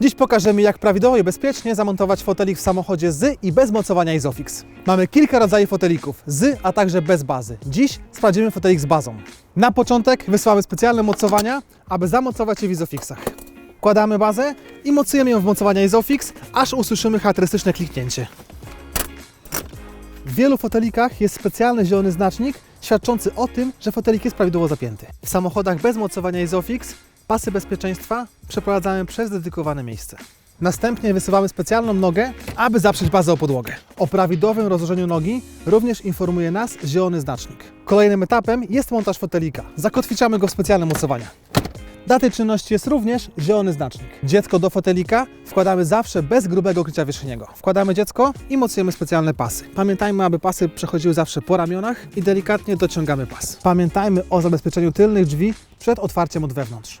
Dziś pokażemy, jak prawidłowo i bezpiecznie zamontować fotelik w samochodzie z i bez mocowania Isofix. Mamy kilka rodzajów fotelików, z, a także bez bazy. Dziś sprawdzimy fotelik z bazą. Na początek wysyłamy specjalne mocowania, aby zamocować je w Isofixach. Wkładamy bazę i mocujemy ją w mocowania Isofix, aż usłyszymy charakterystyczne kliknięcie. W wielu fotelikach jest specjalny zielony znacznik świadczący o tym, że fotelik jest prawidłowo zapięty. W samochodach bez mocowania Isofix pasy bezpieczeństwa przeprowadzamy przez dedykowane miejsce. Następnie wysuwamy specjalną nogę, aby zaprzeć bazę o podłogę. O prawidłowym rozłożeniu nogi również informuje nas zielony znacznik. Kolejnym etapem jest montaż fotelika. Zakotwiczamy go w specjalne mocowania. Dla tej czynności jest również zielony znacznik. Dziecko do fotelika wkładamy zawsze bez grubego krycia wierzchniego. Wkładamy dziecko i mocujemy specjalne pasy. Pamiętajmy, aby pasy przechodziły zawsze po ramionach i delikatnie dociągamy pas. Pamiętajmy o zabezpieczeniu tylnych drzwi przed otwarciem od wewnątrz.